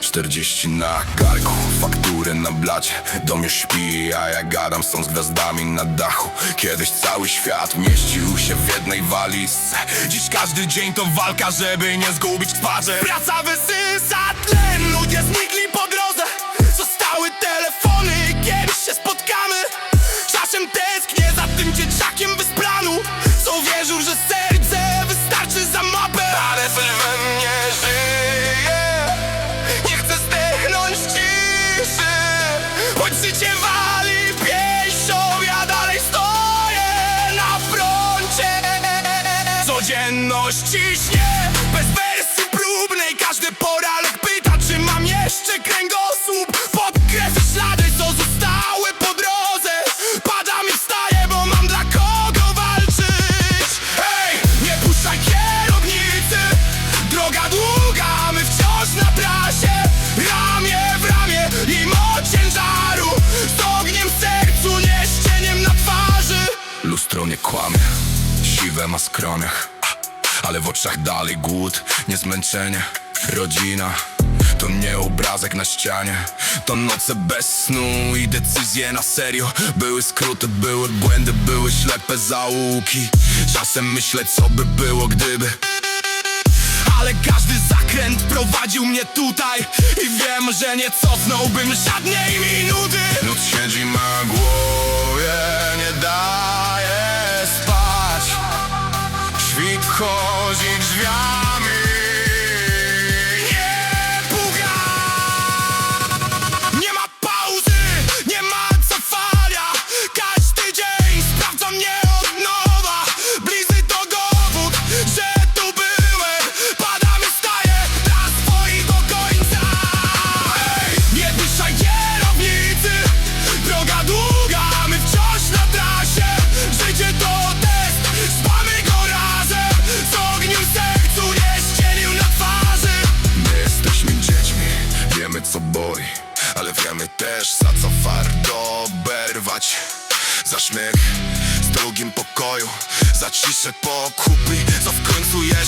Czterdzieści na karku, faktury na blacie. Dom już śpi, a ja gadam są z gwiazdami na dachu. Kiedyś cały świat mieścił się w jednej walizce. Dziś każdy dzień to walka, żeby nie zgubić twarzy. Praca wysysa tlen, Codzienność ciśnie Bez wersji próbnej Każdy poralek pyta Czy mam jeszcze kręgosłup. Podkreślę ślady co zostały po drodze. Padam i wstaję Bo mam dla kogo walczyć. Hej, nie puszczaj kierownicy. Droga długa, my wciąż na trasie. Ramię w ramię i moc ciężaru Z ogniem w sercu, nie ścieniem na twarzy. Lustro nie kłamie, siwe ma skronych Ale w oczach dalej głód, nie zmęczenie Rodzina. To nie obrazek na ścianie To noce bez snu i decyzje na serio. Były skróty, były błędy, były ślepe zaułki. Czasem myślę co by było gdyby. Ale każdy zakręt prowadził mnie tutaj I wiem, że nie cofnąłbym żadnej minuty. Noc siedzi na głowie, Świt wchodzi drzwiami Za śmiech w drugim pokoju. Za ciszę pokupy, co w końcu jest